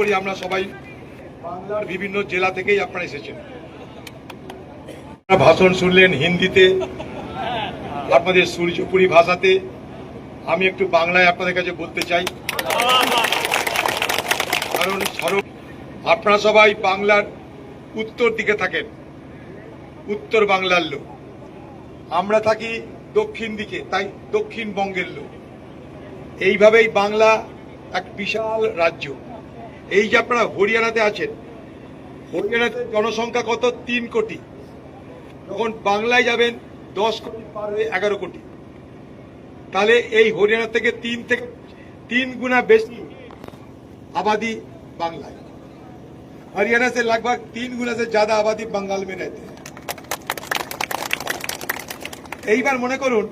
করি আমরা সবাই বাংলার বিভিন্ন জেলা থেকেই আপনারা এসেছেন। ভাষণ শুনলেন হিন্দিতে, আপনাদের সূর্যপুরী ভাষাতে। আমি একটু বাংলায় আপনাদের কাছে বলতে চাই। কারণ সরব আপনারা সবাই বাংলার উত্তর দিকে থাকেন, উত্তর বাংলার লোক। আমরা থাকি দক্ষিণ দিকে, তাই দক্ষিণবঙ্গের লোক। এইভাবেই বাংলা এক বিশাল রাজ্য। এই যে আপনারা হরিয়ানাতে আছেন হরিয়ানাতে জনসংখ্যা কত তিন কোটি যখন বাংলায় যাবেন দশ কোটি পার হয়ে এগারো কোটি তাহলে এই হরিয়ানা থেকে তিন থেকে তিন গুণা বেশি आबादी बांग्ला है हरियाणा से लगभग तीन गुना से ज्यादा आबादी बंगाल में रहते हैं এইবার মনে করুন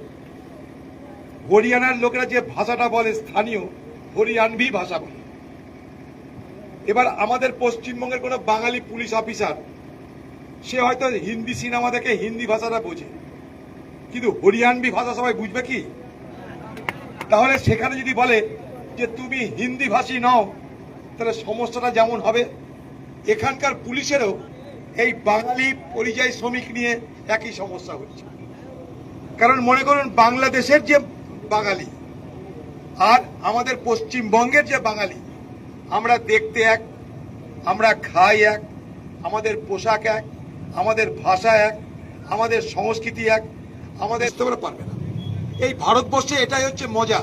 হরিয়ানার লোকেরা যে ভাষাটা বলে স্থানীয় হরিয়ানভি ভাষা বলে এবার আমাদের পশ্চিমবঙ্গের কোনো বাঙালি পুলিশ অফিসার, সে হয়তো হিন্দি সিনেমা দেখে হিন্দি ভাষাটা বোঝে, কিন্তু হরিয়ানবি ভাষা সবাই বুঝবে কি? তাহলে সেখানে যদি বলে যে তুমি হিন্দি ভাষী নও, তাহলে সমস্যাটা যেমন হবে। এখানকার পুলিশেরও এই বাঙালি পরিযায়ী শ্রমিক নিয়ে একই সমস্যা হচ্ছে। কারণ মনে করুন বাংলাদেশের যে বাঙালি আর আমাদের পশ্চিমবঙ্গের যে বাঙালি আমরা দেখতে এক, আমরা খাই এক, আমাদের পোশাক এক, আমাদের ভাষা এক, আমাদের সংস্কৃতি এক, আমাদের তোমরা পারবে না। এই ভারতবর্ষে এটাই হচ্ছে মজা।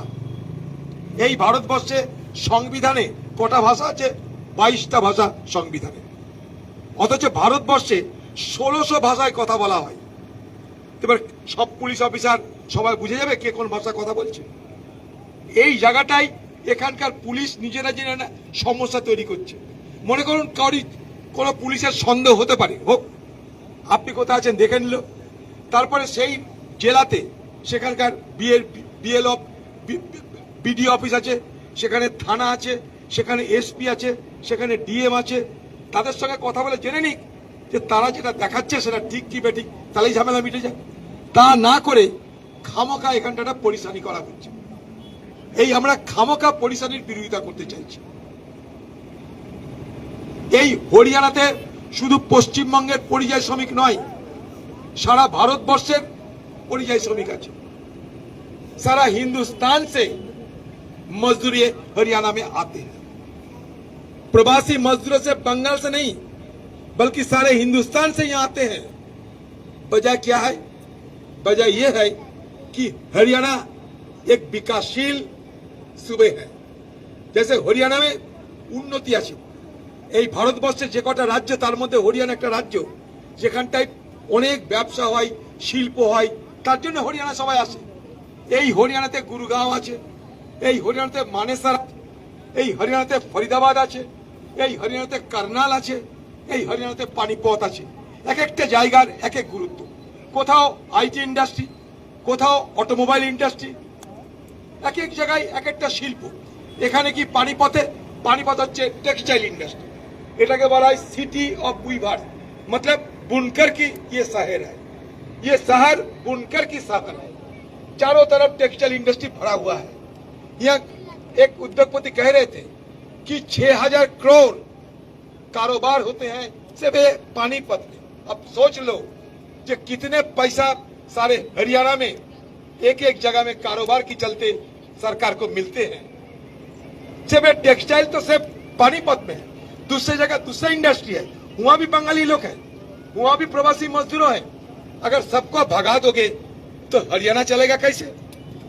এই ভারতবর্ষে সংবিধানে কটা ভাষা আছে? বাইশটা ভাষা সংবিধানে। অথচ ভারতবর্ষে ষোলোশো ভাষায় কথা বলা হয়। এবার সব পুলিশ অফিসার সবাই বুঝে যাবে কে কোন ভাষায় কথা বলছে। এই জায়গাটাই এখানকার পুলিশ নিজেরা জেনে না, সমস্যা তৈরি করছে। মনে করুন কারি কোনো পুলিশের সন্দেহ হতে পারে। হোক, আপনি কোথায় আছেন দেখে নিল। তারপরে সেই জেলাতে সেখানকার BL BL of BDO office আছে, সেখানে থানা আছে, সেখানে এসপি আছে, সেখানে ডিএম আছে। তাদের সঙ্গে কথা বলে জেনে নিক যে তারা যেটা দেখাচ্ছে সেটা ঠিক কি বেঠিক তাহলেই ঝামেলা মিটে যায় তা না করে খামোকা এখানটা পরিশানি করা হচ্ছে। এই আমরা খামোকা পরিশানির বিরোধিতা করতে চাইছি এই হরিয়ানাতে শুধু পশ্চিমবঙ্গের পরিযায়ী শ্রমিক নয় সারা ভারতবর্ষের পরিযায়ী শ্রমিক আছে सारा हिंदुस्तान से मजदूर ये हरियाणा में आते हैं प्रवासी मजदूरों से बंगाल से नहीं बल्कि सारे हिंदुस्तान से यहाँ आते हैं वजह क्या है वजह यह है कि हरियाणा एक विकासशील सूबे है जैसे हरियाणा में উন্নতি আছে এই ভারতবর্ষের যে কটা রাজ্য তার মধ্যে হরিয়ানা একটা রাজ্য যেখানটায় অনেক ব্যবসা হয় শিল্প হয় তার জন্য হরিয়ানা সবাই আসে এই হরিয়ানাতে গুরুগাঁও আছে এই হরিয়ানাতে মানেসার আছে, এই হরিয়ানাতে ফরিদাবাদ আছে এই হরিয়ানাতে কার্নাল আছে এই হরিয়ানাতে পানিপথ আছে এক একটা জায়গার এক এক গুরুত্ব কোথাও আইটি ইন্ডাস্ট্রি কোথাও অটোমোবাইল ইন্ডাস্ট্রি এক এক জায়গায় এক একটা শিল্প এখানে কি পানিপথে পানিপথ হচ্ছে টেক্সটাইল ইন্ডাস্ট্রি এটাকে বলা হয় সিটি অফ উইভার मतलब बुनकर की ये शहर है ये शहर बुनकर की शहर है चारों तरफ टेक्सटाइल इंडस्ट्री भरा हुआ है यहाँ एक उद्योगपति कह रहे थे कि 6000 करोड़ कारोबार होते हैं सिर्फ ये पानीपत में अब सोच लो कि कितने पैसा सारे हरियाणा में एक एक जगह में कारोबार की चलते सरकार को मिलते हैं। ये टेक्सटाइल तो सिर्फ़ पानीपत में है, दूसरी जगह दूसरा इंडस्ट्री है, वहाँ भी बंगाली लोग हैं, वहाँ भी प्रवासी मजदूरों हैं। अगर सबको भगा दोगे तो हरियाणा चलेगा कैसे?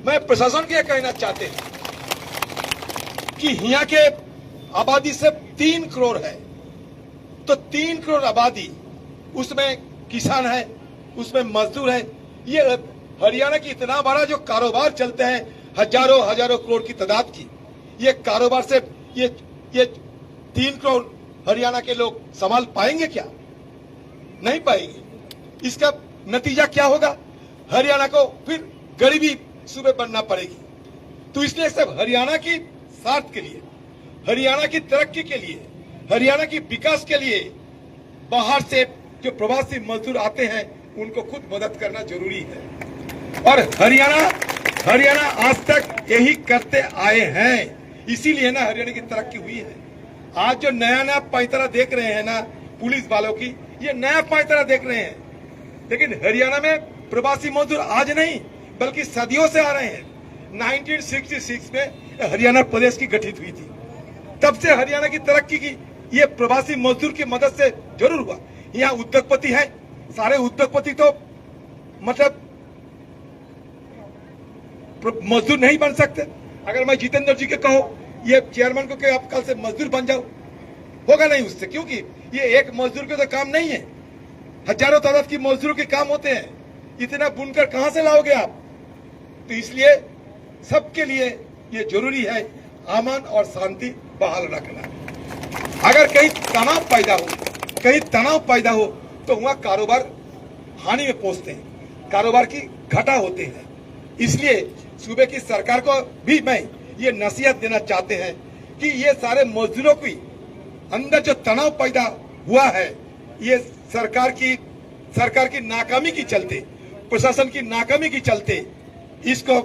मैं प्रशासन को कहना चाहते हैं कि यहाँ के आबादी सिर्फ़ तीन करोड़ है। तो तीन करोड़ आबादी, उसमें किसान है, उसमें मजदूर है। ये हरियाणा की इतना बड़ा जो कारोबार चलते हैं हज़ारों हज़ारों करोड़ की तादाद की। ये कारोबार से ये ये तीन करोड़ हरियाणा के लोग संभाल पाएँगे क्या? नहीं पाएँगे। इसका नतीजा क्या होगा? हरियाणा को फिर गरीबी सूबे बनना पड़ेगी। तो इसलिए सब हरियाणा की स्वार्थ के लिए, हरियाणा की तरक्की के लिए, हरियाणा की विकास के लिए बाहर से जो प्रवासी मजदूर आते हैं, उनको खुद मदद करना ज़रूरी है। और हरियाणा हरियाणा आज तक यही करते आए हैं। इसीलिए ना हरियाणा की तरक्की हुई है। आज जो नया नया पैतरा देख रहे हैं ना, पुलिस वालों की, ये नया पैतरा देख रहे हैं। लेकिन हरियाणा में प्रवासी मजदूर आज नहीं, बल्कि सदियों से आ रहे हैं। 1966 में हरियाणा प्रदेश की गठित हुई थी। तब से हरियाणा की तरक्की की, ये प्रवासी मजदूर की मदद से ज़रूर हुआ। यहाँ उद्योगपति है, सारे उद्योगपति तो मतलब मजदूर नहीं बन सकते। अगर मैं जितेंद्र जी के कहो, ये चेयरमैन को आप कल से मजदूर बन जाओ। होगा नहीं उससे, क्योंकि ये एक मजदूर के तो काम नहीं है। हज़ारों तादाद की मजदूरों के काम होते हैं। इतना बुनकर कहाँ से लाओगे आप? तो इसलिए सबके लिए ये ज़रूरी है अमन और शांति बहाल रखना। अगर कहीं तनाव पैदा हो, कहीं तनाव पैदा हो तो वहाँ कारोबार हानि में पहुँचते हैं। कारोबार की घटा होते हैं। इसलिए सूबे की सरकार को भी मैं ये नसीहत देना चाहते हैं कि ये सारे मजदूरों की अंदर जो तनाव पैदा हुआ है, ये सरकार की सरकार की नाकामी की चलते, प्रशासन की नाकामी की चलते इसको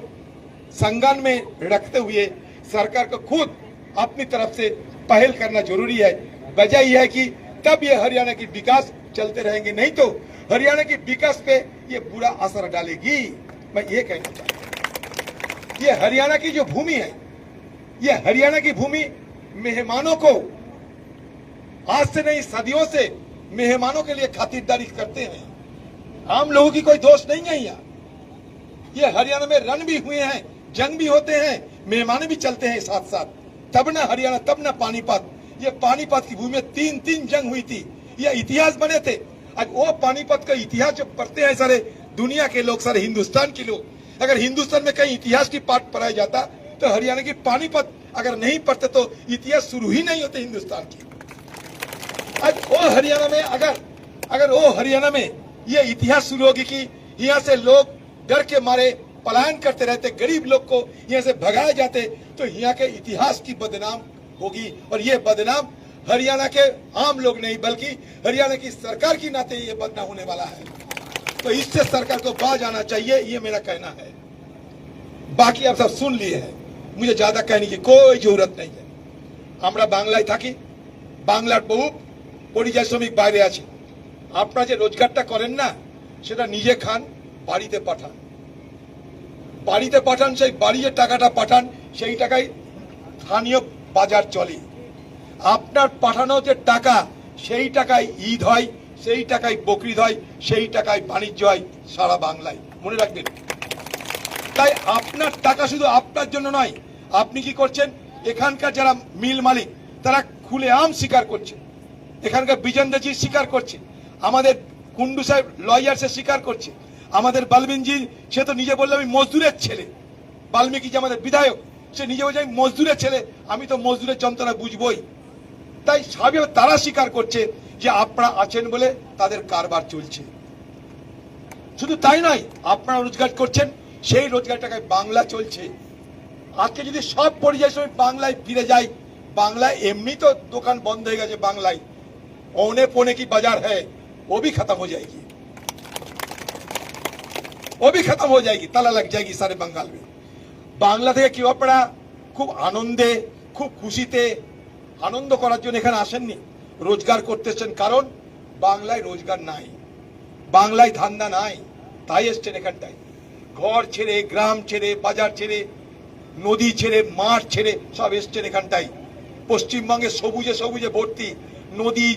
संज्ञान में रखते हुए सरकार को खुद अपनी तरफ़ से पहल करना ज़रूरी है। वजह यह है कि तब ये हरियाणा की विकास चलते रहेंगे, नहीं तो हरियाणा की विकास पे ये बुरा असर डालेगी। मैं ये कहना चाहता ये हरियाणा की जो भूमि है, ये हरियाणा की भूमि मेहमानों को आज से नहीं, सदियों से मेहमानों के लिए खातिरदारी करते हैं। आम लोगों की कोई दोष नहीं है यहाँ। ये हरियाणा में रन भी हुए हैं, जंग भी होते हैं, मेहमान भी चलते हैं साथ साथ तब ना हरियाणा, तब ना पानीपत। ये पानीपत की भूमि में तीन तीन जंग हुई थी। ये इतिहास बने थे। आज वो पानीपत का इतिहास जो पढ़ते हैं सारे, दुनिया के लोग, सारे हिंदुस्तान के लोग अगर हिंदुस्तान में कहीं इतिहास की पाठ पढ़ाया जाता तो हरियाणा की पानीपत अगर नहीं पढ़ते तो इतिहास शुरू ही नहीं होते हिंदुस्तान की। आज वो हरियाणा में अगर अगर वो हरियाणा में ये इतिहास शुरू होगी कि यहाँ से लोग डर के मारे पलायन करते रहते, गरीब लोग को यहाँ से भगाए जाते तो यहाँ के इतिहास की बदनाम होगी। और ये बदनाम हरियाणा के आम लोग नहीं, बल्कि हरियाणा की सरकार की नाते ये बदनाम होने वाला है। तो इससे सरकार को बाज आना चाहिए ये मेरा कहना है बाकी आप सब सुन लिए हैं मुझे ज्यादा कहने की कोई जरूरत नहीं है আমরা বাংলায় থাকি বাংলার বহু পরিযায়ী শ্রমিক বাইরে আছে আপনারা যে রোজগারটা করেন না সেটা নিজে খান বাড়িতে পাঠান বাড়িতে পাঠান সেই বাড়ি যে টাকাটা পাঠান সেই টাকায় স্থানীয় বাজার চলে আপনার পাঠানো যে টাকা সেই টাকায় ঈদ হয় সেই টাকায় বকরিদ হয়, সেই টাকায় বাণিজ্য হয় সারা বাংলায়। মনে রাখবেন। তাই আপনার টাকা শুধু আপনার জন্য নয়, আপনি কি করছেন? এখানকার যারা মিল মালিক, তারা খুলে আম স্বীকার করছে। এখানকার বিজেন্দ্রজি স্বীকার করছে। আমাদের কুন্ডু সাহেব লয়ার সে স্বীকার করছে। আমাদের বালমিনজি সে তো নিজে বলল, আমি মজদুরের ছেলে। বাল্মীকি যে আমাদের বিধায়ক, সে নিজে বলছে, আমি মজদুরের ছেলে, আমি তো মজদুরের যন্ত্রণা বুঝবই। তাই স্বাভাবিক তারা স্বীকার করছে। যে আপনারা আছেন বলে তাদের কারবার চলছে শুধু তাই নয় আপনারা রোজগার করছেন সেই রোজগার টাকায় বাংলা চলছে আজকে যদি সব পরিযায়ী শ্রমিক বাংলায় ফিরে যায় বাংলায় এমনি তো দোকান বন্ধ হয়ে গেছে বাংলায় औने पौने की बाजार है वो भी खत्म हो जाएगी वो भी खत्म हो जाएगी ताला लग जाएगी सारे बंगाल में বাংলা থেকে কেউ আপনারা খুব আনন্দে খুব খুশিতে আনন্দ করার জন্য এখানে আসেননি রোজগার করতেছেন কারণ বাংলায় রোজগার নাই। বাংলায় ধান্দা নাই, তাই এসছেন এখানটায়। ঘর ছেড়ে, গ্রাম ছেড়ে, বাজার ছেড়ে, নদী ছেড়ে, মাঠ ছেড়ে সব এসছেন এখানটায়। পশ্চিমবঙ্গে সবুজে সবুজে ভর্তি, নদী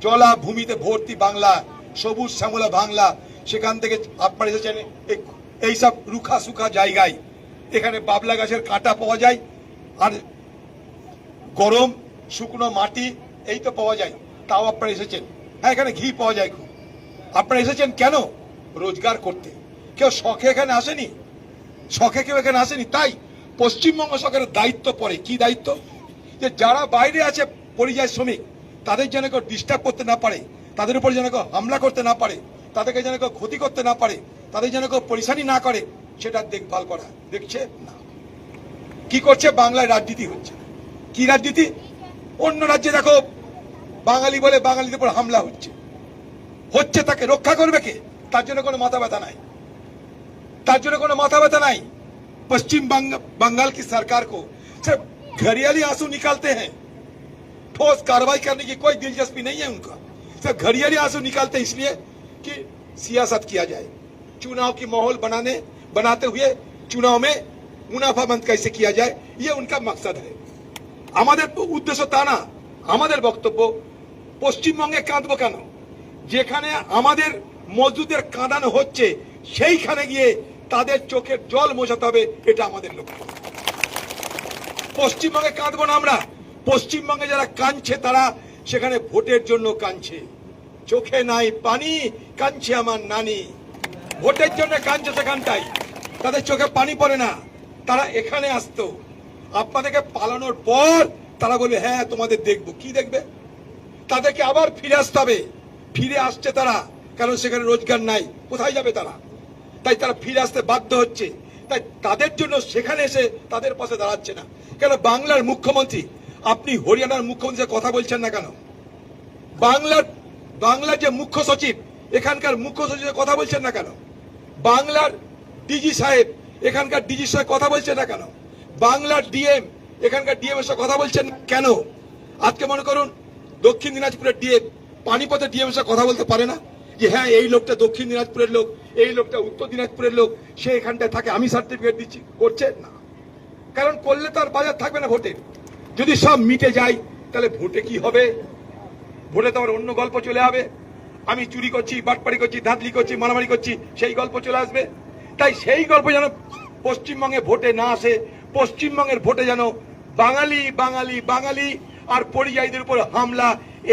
জলা ভূমিতে ভর্তি বাংলা, সবুজ শ্যামলা বাংলা। সেখান থেকে আপনারা এসেছেন এই- এইসব রুখা সুখা জায়গায়। এখানে বাবলা গাছের কাঁটা পাওয়া যায়। আর গরম, শুকনো মাটি এই তো পাওয়া যায়। তাও আপনারা এসেছেন। হ্যাঁ এখানে ঘি পাওয়া যায় খুব। আপনারা এসেছেন কেন? রোজগার করতে। কেউ শখে এখানে আসেনি? শখে কেউ এখানে আসেনি? তাই পশ্চিমবঙ্গ সরকারের দায়িত্ব পড়ে। কি দায়িত্ব? যে যারা বাইরে আছে পরিযায়ী শ্রমিক, তাদের যেন কেউ ডিস্টার্ব করতে না পারে, তাদের উপর যেন কেউ হামলা করতে না পারে, তাদেরকে যেন কেউ ক্ষতি করতে না পারে, তাদের যেন কেউ পরিশানি না করে সেটা দেখভাল করা। দেখছে? না। কি করছে? বাংলায় রাজনীতি হচ্ছে কি রাজনীতি? অন্য রাজ্যে দেখো বাঙালি বলে বাঙালিদের উপর হামলা হচ্ছে হচ্ছে তাকে রক্ষা করবে কে তার জন্য কোনো মাথা ব্যথা নাই তার জন্য কোনো মাথা ব্যথা নাই पश्चिम बंग, बंगाल की सरकार को सिर्फ घरियाली आंसू निकालते हैं ठोस कार्रवाई करने की कोई दिलचस्पी नहीं है उनका सिर्फ घड़ियाली आंसू निकालते इसलिए कि सियासत किया जाए चुनाव की माहौल बनाने बनाते हुए चुनाव में मुनाफाबंद कैसे किया जाए ये उनका मकसद है আমাদের উদ্দেশ্য তা না আমাদের বক্তব্য পশ্চিমবঙ্গে কাঁদবো কেন? যেখানে আমাদের মজদুরদের কাঁদানো হচ্ছে, সেইখানে গিয়ে তাদের চোখের জল মোছাতে হবে, এটা আমাদের লক্ষ্য। পশ্চিমবঙ্গে কাঁদবো না আমরা। পশ্চিমবঙ্গে যারা কাঁদছে, তারা সেখানে ভোটের জন্য কাঁদছে। চোখে নাই পানি, কাঁদছে আমার নানি। ভোটের জন্য কাঁদছে সেখানটাই। তাদের চোখে পানি পড়ে না। তারা এখানে আসতো। আপনাদেরকে পালানোর পর তারা বলবে হ্যাঁ তোমাদের দেখব। কি দেখবে? তাদেরকে আবার ফিরে আসতে হবে। ফিরে আসছে তারা, কারণ সেখানে রোজগার নাই। কোথায় যাবে তারা? তাই তারা ফিরে আসতে বাধ্য হচ্ছে। তাই তাদের জন্য সেখানে এসে তাদের পাশে দাঁড়াচ্ছে না। কেন? বাংলার মুখ্যমন্ত্রী, আপনি হরিয়ানার মুখ্যমন্ত্রী কথা বলছেন না কেন? বাংলার বাংলার যে মুখ্য সচিব, এখানকার মুখ্য সচিবের কথা বলছেন না কেন? বাংলার ডিজি সাহেব, এখানকার ডিজির সাথে কথা বলছেন না কেন? বাংলার ডিএম, এখানকার ডিএম এর সাথে কথা বলছেন কেন? আজকে মনে করুন দক্ষিণ দিনাজপুরের ডিএম পানিপথের ডিএম সাথে কথা বলতে পারে না যে হ্যাঁ এই লোকটা দক্ষিণ দিনাজপুরের লোক, এই লোকটা উত্তর দিনাজপুরের লোক, সে এখানটায় থাকে, আমি সার্টিফিকেট দিচ্ছি। করছে না। কারণ করলে তো আর বাজার থাকবে না ভোটে। যদি সব মিটে যায়, তাহলে ভোটে কি হবে? ভোটে তো আবার অন্য গল্প চলে হবে আমি চুরি করছি, বাটপাড়ি করছি ধাঁধলি করছি, মারামারি করছি, সেই গল্প চলে আসবে। তাই সেই গল্প যেন পশ্চিমবঙ্গে ভোটে না আসে, পশ্চিমবঙ্গের ভোটে যেন বাঙালি বাঙালি বাঙালি আর পরিযায়ীদের উপর হামলা,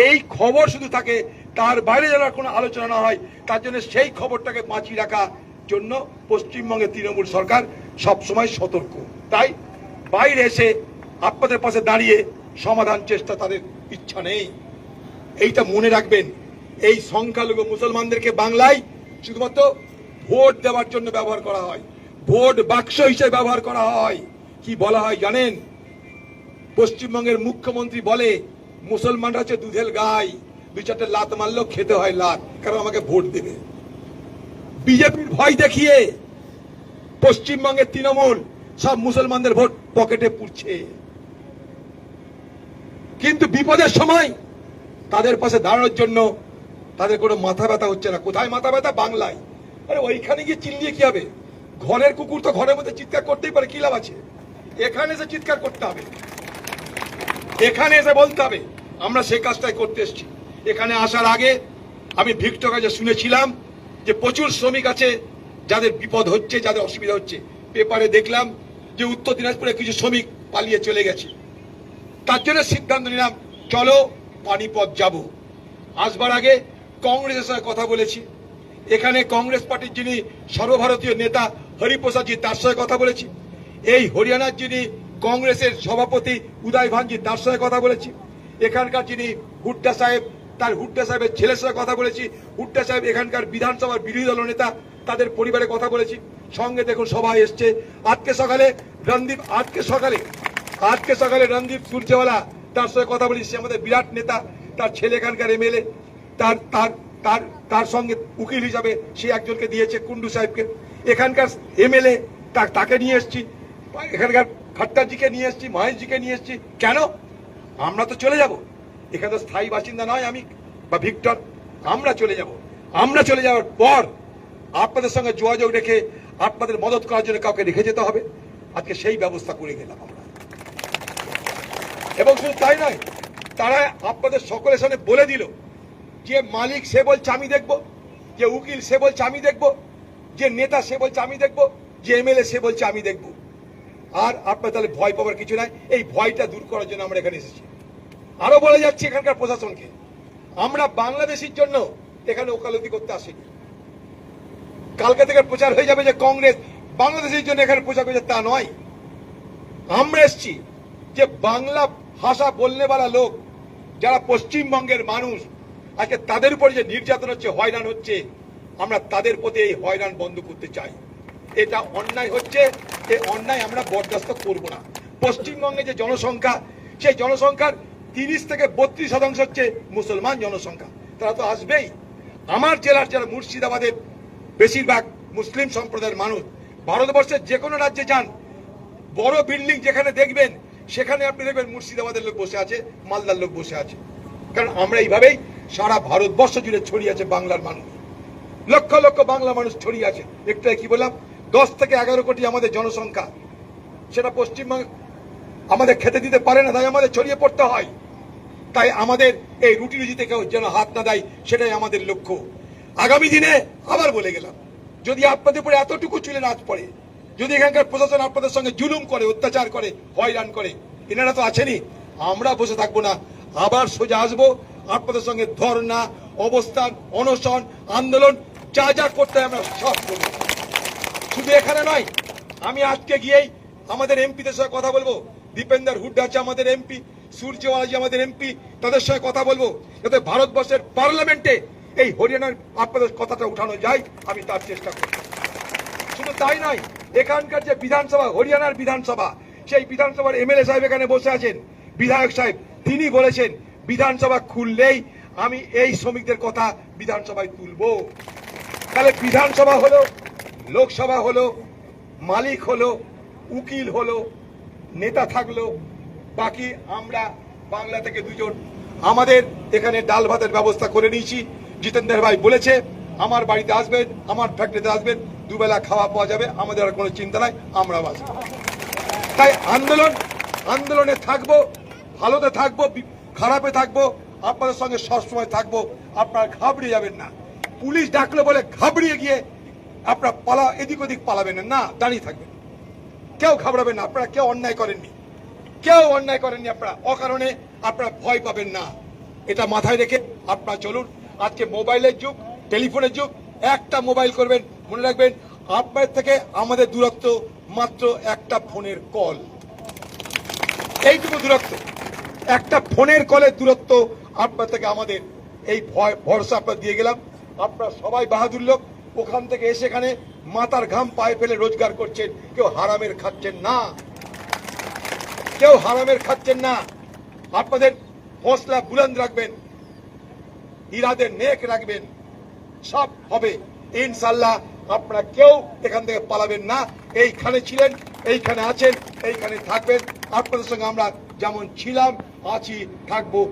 এই খবর শুধু থাকে, তার বাইরে যেন কোনো আলোচনা না হয়, তার জন্য সেই খবরটাকে বাঁচিয়ে রাখা জন্য পশ্চিমবঙ্গের তৃণমূল সরকার সবসময় সতর্ক। তাই বাইরে এসে আপনাদের পাশে দাঁড়িয়ে সমাধান চেষ্টা তাদের ইচ্ছা নেই। এইটা মনে রাখবেন, এই সংখ্যালঘু মুসলমানদেরকে বাংলায় শুধুমাত্র ভোট দেওয়ার জন্য ব্যবহার করা হয়, ভোট বাক্স হিসেবে ব্যবহার করা হয়। কি বলা হয় জানেন? পশ্চিমবঙ্গের মুখ্যমন্ত্রী বলে, মুসলমানরা হচ্ছে দুধেল গাই দুই চারটে লাত মারলেও খেতে হয় লাত কারণ আমাকে ভোট দেবে? বিজেপির ভয় দেখিয়ে পশ্চিমবঙ্গের তৃণমূল সব মুসলমানদের ভোট পকেটে পুড়ছে। কিন্তু বিপদের সময় তাদের পাশে দাঁড়ানোর জন্য তাদের কোনো মাথা ব্যথা হচ্ছে না। কোথায় মাথা ব্যথা? বাংলায়। আরে ওইখানে গিয়ে চিল্লিয়ে কি হবে? ঘরের কুকুর তো ঘরের মধ্যে চিৎকার করতেই পারে, কি লাভ আছে? এখানে এসে চিৎকার করতে হবে। এখানে এসে বলতে হবে, আমরা সেই কাজটাই করতে এসেছি। এখানে আসার আগে আমি ভিক্টর কাছে শুনেছিলাম যে প্রচুর শ্রমিক আছে, যাদের বিপদ হচ্ছে, যাদের অসুবিধা হচ্ছে, পেপারে দেখলাম যে উত্তর দিনাজপুরে কিছু শ্রমিক পালিয়ে চলে গেছে। তার জন্য সিদ্ধান্ত নিলাম, চলো পানিপথ যাব। আসবার আগে কংগ্রেসের সঙ্গে কথা বলেছি। এখানে কংগ্রেস পার্টির যিনি সর্বভারতীয় নেতা হরিপ্রসাদজি, তার সঙ্গে কথা বলেছি। এই হরিয়ানার যিনি কংগ্রেসের সভাপতি উদয় ভানজি তার সঙ্গে কথা বলেছি। এখানকার যিনি হুড্ডা সাহেব, তার হুড্ডা সাহেবের ছেলের সঙ্গে কথা বলেছি। হুড্ডা সাহেব এখানকার বিধানসভার বিরোধী দল নেতা, তাদের পরিবারে কথা বলেছি। সঙ্গে দেখুন সবাই এসছে। আজকে সকালে রণদীপ, আজকে সকালে আজকে সকালে রণদীপ সূর্যওয়ালা তার সঙ্গে কথা বলি সে আমাদের বিরাট নেতা, তার ছেলে এখানকার এমএলএ, তার তার তার তার সঙ্গে উকিল হিসাবে সে একজনকে দিয়েছে কুন্ডু সাহেবকে। এখানকার এমএলএ তাকে নিয়ে এসেছি। এখানকার খট্টারজিকে নিয়ে এসেছি, মহেশজিকে নিয়ে এসেছি। কেন? আমরা তো চলে যাব। এখানে তো স্থায়ী বাসিন্দা নয় আমি, বা ভিক্টর। আমরা চলে যাব। আমরা চলে যাওয়ার পর আপনাদের সঙ্গে যোগাযোগ রেখে আপনাদের মদত করার জন্য কাউকে রেখে যেতে হবে। আজকে সেই ব্যবস্থা করে গেলাম আমরা। এবং শুধু তাই নয়, তারা আপনাদের সকলের সামনে বলে দিল যে মালিক সে বলছে আমি দেখব, যে উকিল সে বলছে আমি দেখব, যে নেতা সে বলছে আমি দেখব, যে এমএলএ সে বলছে আমি দেখব। আর আপনার তাহলে ভয় পাওয়ার কিছু নাই। এই ভয়টা দূর করার জন্য আমরা এখানে এসেছি। আরও বলে যাচ্ছি এখানকার প্রশাসনকে, আমরা বাংলাদেশের জন্য এখানে ওকালতি করতে আসিনি। কালকে থেকে প্রচার হয়ে যাবে যে কংগ্রেস বাংলাদেশের জন্য এখানে প্রচার করছে, তা নয়। আমরা এসছি যে বাংলা ভাষা বলনেওয়ালা লোক, যারা পশ্চিমবঙ্গের মানুষ, আজকে তাদের উপরে যে নির্যাতন হচ্ছে, হয়রান হচ্ছে, আমরা তাদের প্রতি এই হয়রান বন্ধ করতে চাই। এটা অন্যায় হচ্ছে, এই অন্যায় আমরা বরদাস্ত করব না। পশ্চিমবঙ্গে যে জনসংখ্যা, সেই জনসংখ্যার তিরিশ থেকে বত্রিশ শতাংশ হচ্ছে মুসলমান জনসংখ্যা। তারা তো আসবেই। আমার জেলার যারা মুর্শিদাবাদের বেশিরভাগ মুসলিম সম্প্রদায়ের মানুষ, ভারতবর্ষের যে কোনো রাজ্যে যান, বড় বিল্ডিং যেখানে দেখবেন, সেখানে আপনি দেখবেন মুর্শিদাবাদের লোক বসে আছে, মালদার লোক বসে আছে। কারণ আমরা এইভাবেই সারা ভারতবর্ষ জুড়ে ছড়িয়ে আছে বাংলার মানুষ। লক্ষ লক্ষ বাংলা মানুষ ছড়িয়ে আছে। একটু কি বললাম? দশ থেকে এগারো কোটি আমাদের জনসংখ্যা। সেটা পশ্চিমবঙ্গ আমাদের খেতে দিতে পারে না, তাই আমাদের ছড়িয়ে পড়তে হয়। তাই আমাদের এই রুটি রুজিতে কেউ যেন হাত না দেয়, সেটাই আমাদের লক্ষ্য। আগামী দিনে আবার বলে গেলাম, যদি আপনাদের উপরে এতটুকু চুলে নাচ পড়ে, যদি এখানকার প্রশাসন আপনাদের সঙ্গে জুলুম করে, অত্যাচার করে, হয়রান করে, এনারা তো আছেনই, আমরা বসে থাকব না। আবার সোজা আসব, আপনাদের সঙ্গে ধর্না অবস্থান, অনশন, আন্দোলন, যা যা করতে আমরা সব করব। শুধু এখানে নয়, আমি আজকে গিয়েই আমাদের এমপিদের সঙ্গে কথা বলব। দীপেন্দ্র হুড্ডা আছে আমাদের এমপি সূর্যওয়ালাজি আমাদের এমপি, তাদের সঙ্গে কথা বলব, যাতে ভারতবর্ষের পার্লামেন্টে এই হরিয়ানার আপনাদের কথাটা উঠানো যায়, আমি তার চেষ্টা করব। শুধু তাই নয়, এখানকার যে বিধানসভা, হরিয়ানার বিধানসভা, সেই বিধানসভার এমএলএ সাহেব এখানে বসে আছেন। বিধায়ক সাহেব, তিনি বলেছেন, বিধানসভা খুললেই আমি এই শ্রমিকদের কথা বিধানসভায় তুলবো। তাহলে বিধানসভা হলো লোকসভা হলো, মালিক হলো, উকিল হলো, নেতা থাকল, বাকি আমরা বাংলা থেকে দুজন। আমাদের এখানে ডাল ভাতের ব্যবস্থা করে নিয়েছি। জিতেন্দ্র ভাই বলেছে, আমার বাড়িতে আসবেন, আমার ফ্যাক্টরিতে আসবেন, দুবেলা খাওয়া পাওয়া যাবে, আমাদের আর কোনো চিন্তা নাই, আমরা আসব তাই আন্দোলন, আন্দোলনে থাকব, ভালোতে থাকব খারাপে থাকব, আপনাদের সঙ্গে সবসময় থাকব, আপনারা ঘাবড়িয়ে যাবেন না। পুলিশ ডাকলো বলে ঘাবড়িয়ে গিয়ে আপনারা পালা, এদিক ওদিক পালাবেন না, দাঁড়িয়ে থাকবেন। কেউ ঘাবড়াবেন না, আপনারা কেউ অন্যায় করেননি। কেউ অন্যায় করেননি আপনারা, অকারণে আপনারা ভয় পাবেন না। এটা মাথায় রেখে আপনারা চলুন। আজকে মোবাইলের যুগ, টেলিফোনের যুগ, একটা মোবাইল করবেন, মনে রাখবেন, আপনার থেকে আমাদের দূরত্ব মাত্র একটা ফোনের কল। এইটুকু দূরত্ব। একটা ফোনের কলের দূরত্ব আপনার থেকে আমাদের। এই ভয়, ভরসা আপনার দিয়ে গেলাম। আপনারা সবাই বাহাদুর লোক। ওখান থেকে এসে এখানে মাথার ঘাম পায়ে ফেলে রোজগার করছেন। কেউ হারামের খাচ্ছেন না। কেউ হারামের খাচ্ছেন না। আপনাদের হৌসলা বুলন্দ রাখবেন। ইরাদের নেক রাখবেন। সব হবে। ইনশাল্লাহ আপনারা কেউ এখান থেকে পালাবেন না। এইখানে ছিলেন, এইখানে আছেন, এইখানে থাকবেন। আপনাদের সঙ্গে আমরা যেমন ছিলাম, আছি, থাকব।